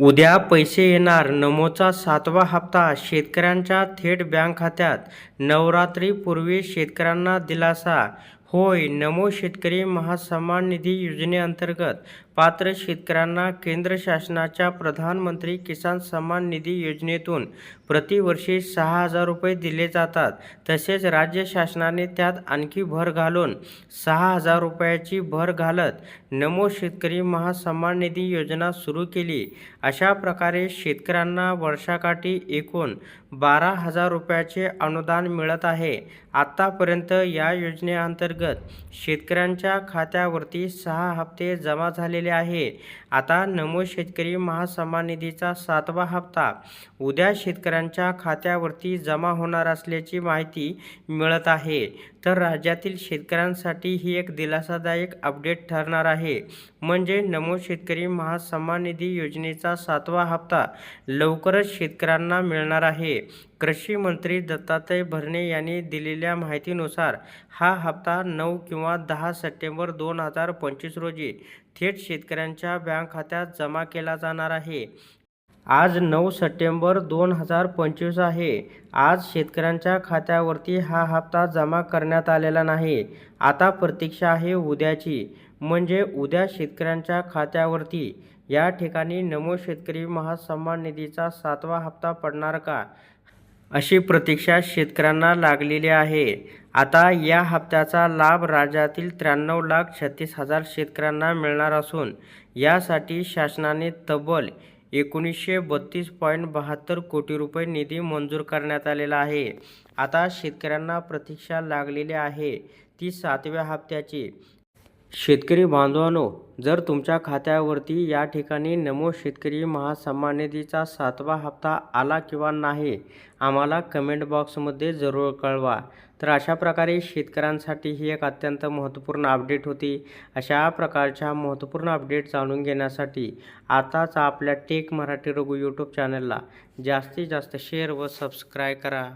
उद्या पैसे येणार. नमोचा सातवा हप्ता. शेतकऱ्यांच्या थेट बँक खात्यात नवरात्रीपूर्वी शेतकऱ्यांना दिलासा. होय नमो शेतकरी महासन्मान निधी योजनेअंतर्गत पात्र शेतकऱ्यांना केंद्र शासनाच्या प्रधानमंत्री किसान सन्मान निधी योजनेतून प्रतिवर्षी सहा हजार रुपये दिले जातात. तसेच राज्य शासनाने त्यात आणखी भर घालून सहा हजार रुपयाची भर घालत नमो शेतकरी महासन्मान निधी योजना सुरू केली. अशा प्रकारे शेतकऱ्यांना वर्षाकाठी एकूण बारा हजार रुपयाचे अनुदान मिळत आहे. आत्तापर्यंत या योजनेअंतर्गत शेतकऱ्यांच्या खात्यावरती सहा हप्ते जमा झालेले आहे. आता नमो शेतकरी महासन्मान निधीचा सातवा हप्ता. उद्या शेतकऱ्यांच्या खात्यावरती जमा होणार असल्याची माहिती मिळत आहे. तर राज्यातील शेतकऱ्यांसाठी ही एक दिलासादायक अपडेट ठरणार आहे. म्हणजे नमो शेतकरी महासन्मान निधी योजनेचा सातवा हप्ता लवकरच शेतकऱ्यांना मिळणार आहे. कृषी मंत्री दत्तात्रय भरणे यांनी दिलेल्या माहितीनुसार हा हप्ता नऊ किंवा दहा सप्टेंबर दोन हजार पंचवीस रोजी थेट शेत शेतकऱ्यांच्या बँक खात्यात जमा केला जाणार आहे. आज नऊ सप्टेंबर दोन हजार पंचवीस आहे. आज शेतकऱ्यांच्या खात्यावरती हा हप्ता जमा करण्यात आलेला नाही. आता प्रतीक्षा आहे उद्याची. म्हणजे उद्या शेतकऱ्यांच्या खात्यावरती. या ठिकाणी नमो शेतकरी महासन्मान निधीचा सातवा हप्ता पडणार का? अशी प्रतीक्षा शेतकऱ्यांना लागलेली आहे. आता या हप्त्याचा लाभ राज्यातील त्र्याण्णव लाख छत्तीस हजार शेतकऱ्यांना मिळणार असून यासाठी शासनाने तब्बल एकोणीसशे बत्तीस पॉईंट बहात्तर कोटी रुपये निधी मंजूर करण्यात आलेला आहे. आता शेतकऱ्यांना प्रतीक्षा लागलेली आहे. ती सातव्या हप्त्याची शेतकरी बांधवांनो जर तुमच्या खात्यावरती या ठिकाणी नमो शेतकरी महासन्मान निधीचा सातवा हप्ता आला किंवा नाही आम्हाला कमेंट बॉक्समध्ये जरूर कळवा. तर अशा प्रकारे शेतकऱ्यांसाठी ही एक अत्यंत महत्त्वपूर्ण अपडेट होती. अशा प्रकारच्या महत्त्वपूर्ण अपडेट जाणून घेण्यासाठी आताच आपल्या टेक मराठी रघु यूट्यूब चॅनलला जास्तीत जास्त शेअर व सबस्क्राईब करा.